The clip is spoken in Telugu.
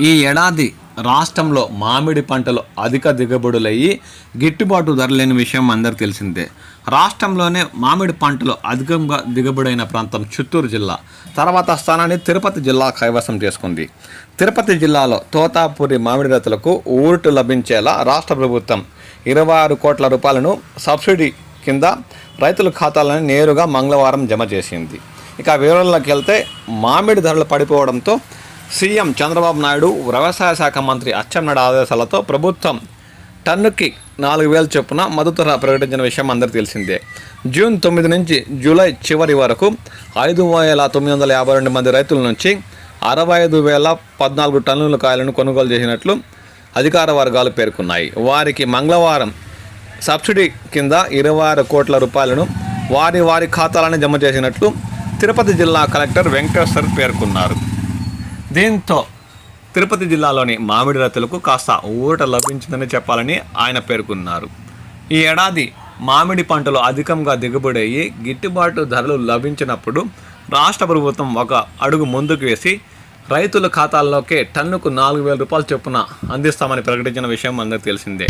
ఈ ఏడాది రాష్ట్రంలో మామిడి పంటలు అధిక దిగుబడులయ్యి గిట్టుబాటు ధర లేని విషయం అందరికి తెలిసిందే. రాష్ట్రంలోనే మామిడి పంటలు అధికంగా దిగుబడైన ప్రాంతం చిత్తూరు జిల్లా. తర్వాత స్థానాన్ని తిరుపతి జిల్లా కైవసం చేసుకుంది. తిరుపతి జిల్లాలో తోతాపూరి మామిడి రైతులకు ఊరుటు లభించేలా రాష్ట్ర ప్రభుత్వం ఇరవై ఆరు కోట్ల రూపాయలను సబ్సిడీ కింద రైతుల ఖాతాలను నేరుగా మంగళవారం జమ చేసింది. ఇక వివరాల్లోకి వెళ్తే మామిడి ధరలు పడిపోవడంతో సీఎం చంద్రబాబు నాయుడు వ్యవసాయ శాఖ మంత్రి అచ్చెన్నాయుడు ఆదేశాలతో ప్రభుత్వం టన్నుకి నాలుగు వేల చొప్పున మద్దతు ప్రకటించిన విషయం అందరికీ తెలిసిందే. జూన్ తొమ్మిది నుంచి జూలై చివరి వరకు ఐదు వేల తొమ్మిది వందల యాభై రెండు మంది రైతుల నుంచి అరవై ఐదు వేల పద్నాలుగు టన్నుల కాయలను కొనుగోలు చేసినట్లు అధికార వర్గాలు పేర్కొన్నాయి. వారికి మంగళవారం సబ్సిడీ కింద ఇరవై ఆరు కోట్ల రూపాయలను వారి వారి ఖాతాలను జమ చేసినట్లు తిరుపతి జిల్లా కలెక్టర్ వెంకటేశ్వర్ పేర్కొన్నారు. దీంతో? తిరుపతి జిల్లాలోని మామిడి రైతులకు కాస్త ఊరట లభించిందని చెప్పాలని ఆయన పేర్కొన్నారు. ఈ ఏడాది మామిడి పంటలు అధికంగా దిగుబడి అయ్యి గిట్టుబాటు ధరలు లభించినప్పుడు రాష్ట్ర ప్రభుత్వం ఒక అడుగు ముందుకు వేసి రైతుల ఖాతాల్లోకే టన్నుకు నాలుగు వేల రూపాయల చొప్పున అందిస్తామని ప్రకటించిన విషయం అందరికీ తెలిసిందే.